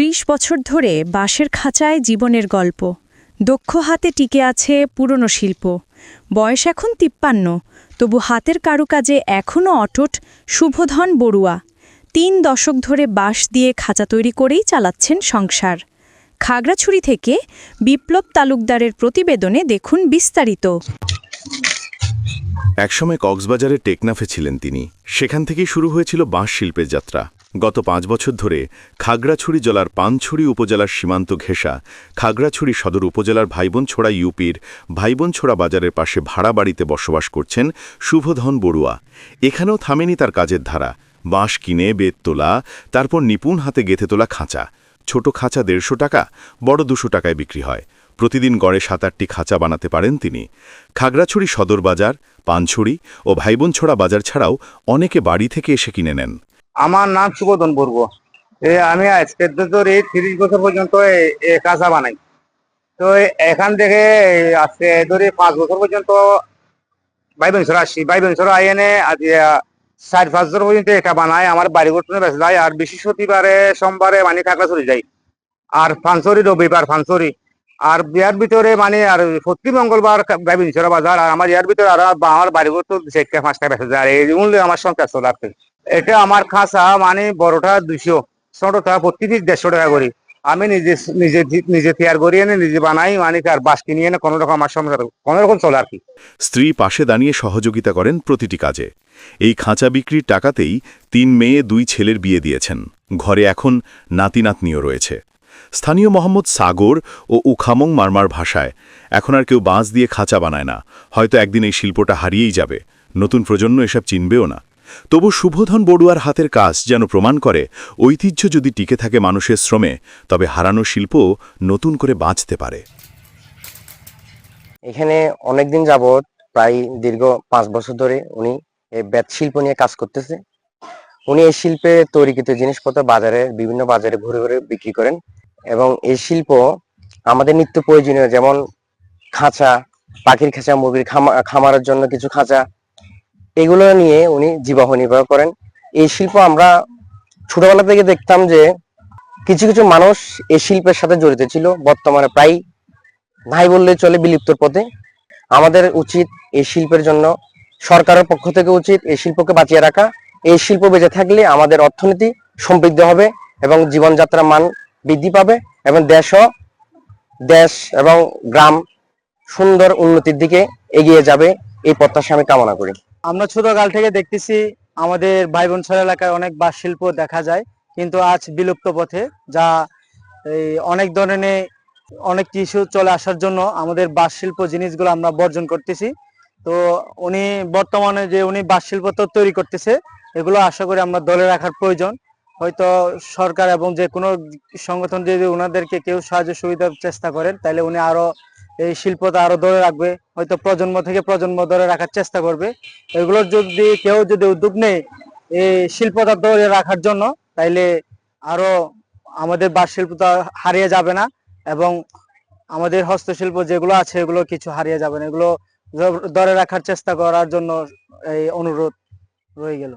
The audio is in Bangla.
ত্রিশ বছর ধরে বাঁশের খাঁচায় জীবনের গল্প। দক্ষ হাতে টিকে আছে পুরনো শিল্প। বয়স এখন তিপ্পান্ন। তবু হাতের কারুকাজে এখনও অটুট শুভধন বড়ুয়া। তিন দশক ধরে বাঁশ দিয়ে খাঁচা তৈরি করেই চালাচ্ছেন সংসার। খাগড়াছড়ি থেকে বিপ্লব তালুকদারের প্রতিবেদনে দেখুন বিস্তারিত। একসময় কক্সবাজারের টেকনাফে ছিলেন তিনি। সেখান থেকেই শুরু হয়েছিল বাঁশ শিল্পের যাত্রা। গত পাঁচ বছর ধরে খাগড়াছড়ি জেলার পানছড়ি উপজেলার সীমান্ত ঘেঁষা, খাগড়াছড়ি সদর উপজেলার ভাইবোনছোড়া ইউপির ভাইবোনছোড়া বাজারের পাশে ভাড়া বাড়িতে বসবাস করছেন শুভধন বড়ুয়া। এখানেও থামেনি তার কাজের ধারা। বাঁশ কিনে, বেত তোলা, তারপর নিপুণ হাতে গেঁথে তোলা খাঁচা। ছোট খাঁচা দেড়শো টাকা, বড় দুশো টাকায় বিক্রি হয়। প্রতিদিন গড়ে সাত আটটি খাঁচা বানাতে পারেন তিনি। খাগড়াছড়ি সদর বাজার, পানছড়ি ও ভাইবোনছোড়া বাজার ছাড়াও অনেকে বাড়ি থেকে এসে কিনে নেন। আমার নাম সুবোধন বর্গ এ, আমি আজকে ধরে তিরিশ বছর পর্যন্ত কাঁচা বানাই। তো এখান থেকে আজকে ধরে পাঁচ বছর পর্যন্ত ভাই বোনসর আসছি। ভাই বোনসর আইনে আজ চার, পাঁচ বছর পর্যন্ত এটা বানায় আমার বাড়ি ঘটনে বেঁচে যায়। আর বৃহস্পতিবারে, সোমবারে মানে থাকলা চলে যাই আর ফানসরি, রবিবার ফানসরি। আর বিয়ার ভিতরে মানে আর প্রতি মঙ্গলবার ভাই বাজার। আর আমার ইয়ার ভিতরে আর আমার বাড়ি ঘর তো চারটা, পাঁচটা বেঁচে যায়। এই আমার সংসার চলে। এটা আমার খাঁচা মানে বড়টা দুইশো, ছোটটা প্রতি পিস দেড়শো টাকা করি। আমি নিজে নিজে নিজে তৈরি করি, এনে নিজে বানাই মানে আর বাস কিনিয়ে এনে কোনো রকম আমার সংসার, কোনো রকম চলে আর কি। স্ত্রী পাশে দাঁড়িয়ে সহযোগিতা করেন প্রতিটি কাজে। এই খাঁচা বিক্রির টাকাতেই তিন মেয়ে, দুই ছেলের বিয়ে দিয়েছেন। ঘরে এখন নাতি নাতনিও রয়েছে। স্থানীয় মোহাম্মদ সাগর ও উখামং মারমার ভাষায়, এখন আর কেউ বাঁশ দিয়ে খাঁচা বানায় না। হয়তো একদিন এই শিল্পটা হারিয়েই যাবে। নতুন প্রজন্ম এসব চিনবেও না। তবু শুভধন বড়ুয়ার হাতের কাজ যেন প্রমাণ করে, ঐতিহ্য যদি টিকে থাকে মানুষের শ্রমে, তবে হারানো শিল্প নতুন করে বাঁচতে পারে। এখানে অনেকদিন যাবৎ প্রায় দীর্ঘ পাঁচ বছর ধরে উনি এই বেত শিল্প নিয়ে কাজ করতেছে। উনি এই শিল্পে তৈরিকৃত জিনিসপত্র বাজারে, বিভিন্ন বাজারে ঘুরে ঘুরে বিক্রি করেন এবং এই শিল্প আমাদের নিত্য প্রয়োজনীয়, যেমন খাঁচা, পাখির খাঁচা, মুরগির খামা- খামারের জন্য কিছু খাঁচা এগুলো নিয়ে উনি জীবাহ নির্বাহ করেন। এই শিল্প আমরা ছোটবেলা থেকে দেখতাম যে কিছু কিছু মানুষ এই শিল্পের সাথে জড়িত ছিল। বর্তমানে প্রায় নাই বললে চলে বিলুপ্তর পথে। আমাদের উচিত এই শিল্পের জন্য সরকারের পক্ষ থেকে উচিত এই শিল্পকে বাঁচিয়ে রাখা। এই শিল্প বেঁচে থাকলে আমাদের অর্থনীতি সমৃদ্ধ হবে এবং জীবনযাত্রার মান বৃদ্ধি পাবে এবং দেশও দেশ এবং গ্রাম সুন্দর উন্নতির দিকে এগিয়ে যাবে। এই প্রত্যাশা আমি কামনা করি। আমরা ছোটকাল থেকে দেখতেছি আমাদের ভাই বোন ছড়া এলাকায় অনেক বাস শিল্প দেখা যায়, কিন্তু আজ বিলুপ্ত পথে যা এই অনেক ধরনের অনেক কিছু চলে আসার জন্য আমাদের বাস শিল্প জিনিসগুলো আমরা বর্জন করতেছি। তো উনি বর্তমানে যে উনি বাস শিল্প তো তৈরি করতেছে, এগুলো আশা করি আমরা দলে রাখার প্রয়োজন। হয়তো সরকার এবং যে কোনো সংগঠন যদি ওনাদেরকে কেউ সাহায্য সুবিধার চেষ্টা করেন, তাহলে উনি আরও এই শিল্পটা আরও ধরে রাখবে, হয়তো প্রজন্ম থেকে প্রজন্ম ধরে রাখার চেষ্টা করবে। এগুলোর যদি কেউ যদি উদ্যোগ নেয়, এই শিল্পটা ধরে রাখার জন্য, তাইলে আরও আমাদের বাস শিল্পটা হারিয়ে যাবে না এবং আমাদের হস্তশিল্প যেগুলো আছে, এগুলো কিছু হারিয়ে যাবে না। এগুলো ধরে রাখার চেষ্টা করার জন্য এই অনুরোধ রয়ে গেল।